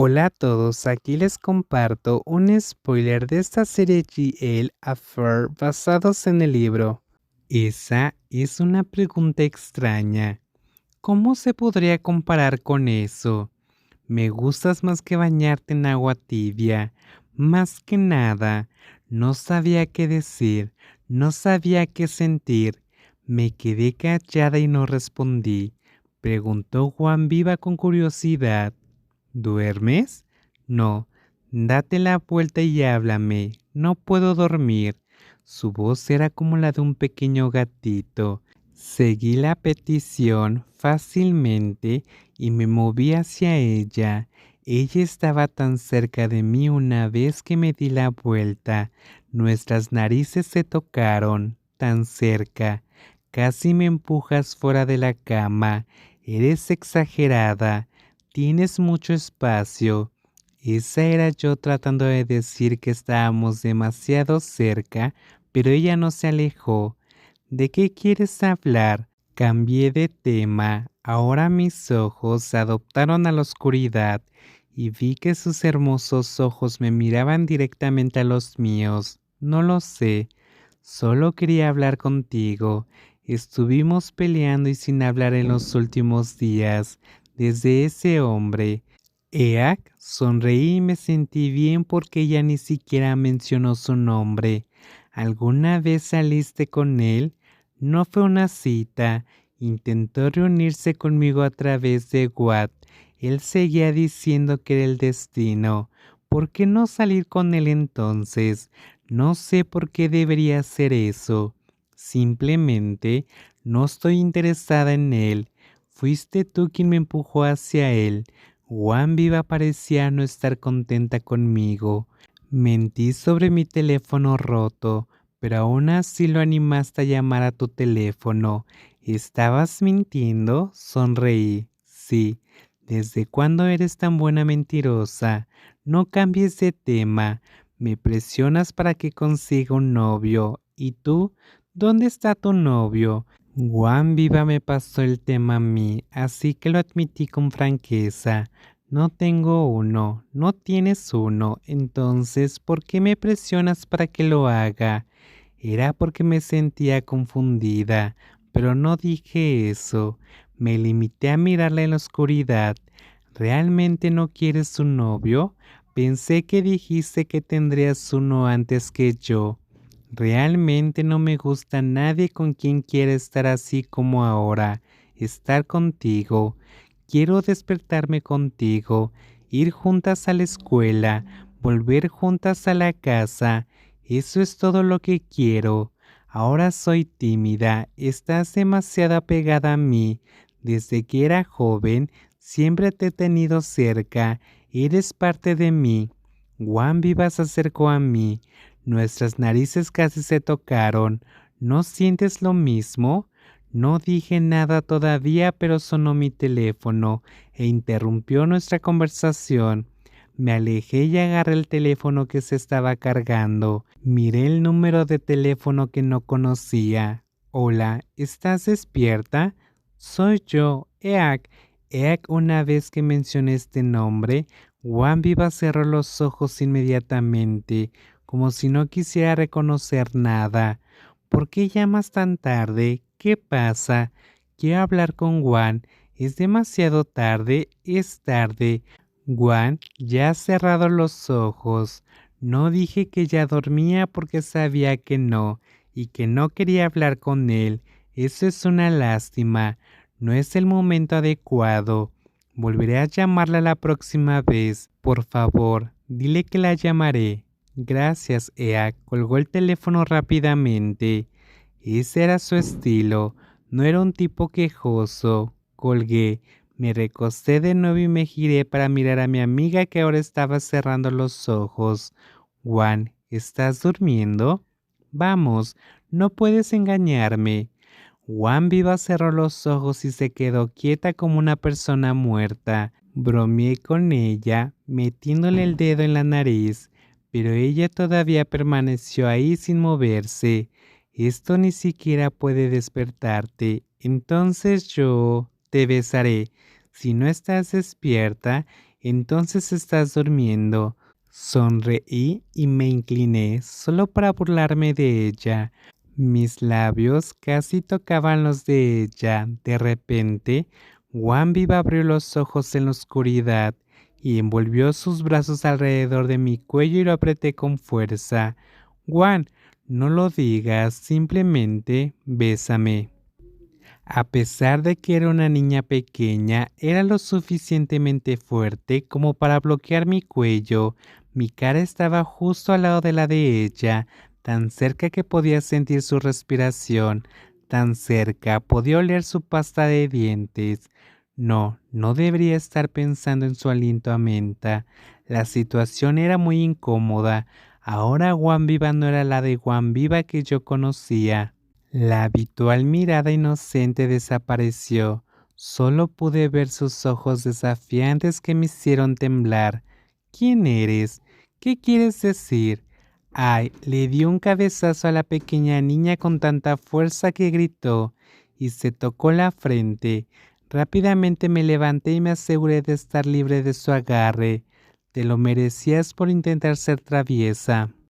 Hola a todos, aquí les comparto un spoiler de esta serie GL Affair basados en el libro. Esa es una pregunta extraña. ¿Cómo se podría comparar con eso? Me gustas más que bañarte en agua tibia. Más que nada, no sabía qué decir, no sabía qué sentir. Me quedé callada y no respondí. Preguntó Juan Viva con curiosidad. ¿Duermes? No, date la vuelta y háblame. No puedo dormir. Su voz era como la de un pequeño gatito. Seguí la petición fácilmente y me moví hacia ella. Ella estaba tan cerca de mí una vez que me di la vuelta. Nuestras narices se tocaron, tan cerca. Casi me empujas fuera de la cama. Eres exagerada. Tienes mucho espacio. Esa era yo tratando de decir que estábamos demasiado cerca, pero ella no se alejó. ¿De qué quieres hablar? Cambié de tema. Ahora mis ojos adoptaron a la oscuridad y vi que sus hermosos ojos me miraban directamente a los míos. No lo sé. Solo quería hablar contigo. Estuvimos peleando y sin hablar en los últimos días desde ese hombre. Eak sonreí y me sentí bien porque ella ni siquiera mencionó su nombre. ¿Alguna vez saliste con él? No fue una cita. Intentó reunirse conmigo a través de Watt. Él seguía diciendo que era el destino. ¿Por qué no salir con él entonces? No sé por qué debería hacer eso. Simplemente no estoy interesada en él. Fuiste tú quien me empujó hacia él. Juan Viva parecía no estar contenta conmigo. Mentí sobre mi teléfono roto, pero aún así lo animaste a llamar a tu teléfono. ¿Estabas mintiendo? Sonreí. Sí. ¿Desde cuándo eres tan buena mentirosa? No cambies de tema. Me presionas para que consiga un novio. ¿Y tú? ¿Dónde está tu novio? Juan Viva me pasó el tema a mí, así que lo admití con franqueza. No tengo uno, no tienes uno, entonces, ¿por qué me presionas para que lo haga? Era porque me sentía confundida, pero no dije eso. Me limité a mirarla en la oscuridad. ¿Realmente no quieres un novio? Pensé que dijiste que tendrías uno antes que yo. Realmente no me gusta nadie con quien quiera estar así como ahora, estar contigo. Quiero despertarme contigo, ir juntas a la escuela, volver juntas a la casa. Eso es todo lo que quiero. Ahora soy tímida, estás demasiado apegada a mí. Desde que era joven, siempre te he tenido cerca, eres parte de mí. Juan Viva se acercó a mí, Nuestras narices casi se tocaron. ¿No sientes lo mismo? No dije nada todavía, pero sonó mi teléfono e interrumpió nuestra conversación. Me alejé y agarré el teléfono que se estaba cargando. Miré el número de teléfono que no conocía. Hola, ¿estás despierta? Soy yo, Eak. Eak, una vez que mencioné este nombre, Juan Viva cerró los ojos inmediatamente como si no quisiera reconocer nada. ¿Por qué llamas tan tarde? ¿Qué pasa? Quiero hablar con Juan. Es demasiado tarde, es tarde. Juan ya ha cerrado los ojos. No dije que ya dormía porque sabía que no, y que no quería hablar con él. Eso es una lástima. No es el momento adecuado. Volveré a llamarla la próxima vez. Por favor, dile que la llamaré. Gracias, Ea. Colgó el teléfono rápidamente. Ese era su estilo. No era un tipo quejoso. Colgué. Me recosté de nuevo y me giré para mirar a mi amiga que ahora estaba cerrando los ojos. Juan, ¿estás durmiendo? Vamos, no puedes engañarme. Juan Viva cerró los ojos y se quedó quieta como una persona muerta. Bromeé con ella, metiéndole el dedo en la nariz pero ella todavía permaneció ahí sin moverse. Esto ni siquiera puede despertarte. Entonces yo te besaré. Si no estás despierta, entonces estás durmiendo. Sonreí y me incliné solo para burlarme de ella. Mis labios casi tocaban los de ella. De repente, Viva abrió los ojos en la oscuridad y envolvió sus brazos alrededor de mi cuello y lo apreté con fuerza. Juan, no lo digas, simplemente bésame. A pesar de que era una niña pequeña, era lo suficientemente fuerte como para bloquear mi cuello. Mi cara estaba justo al lado de la de ella, tan cerca que podía sentir su respiración, tan cerca podía oler su pasta de dientes. No, no debería estar pensando en su aliento a menta. La situación era muy incómoda. Ahora Juan Viva no era la de Juan Viva que yo conocía. La habitual mirada inocente desapareció. Solo pude ver sus ojos desafiantes que me hicieron temblar. ¿Quién eres? ¿Qué quieres decir? Ay, le dio un cabezazo a la pequeña niña con tanta fuerza que gritó y se tocó la frente. Rápidamente me levanté y me aseguré de estar libre de su agarre. Te lo merecías por intentar ser traviesa.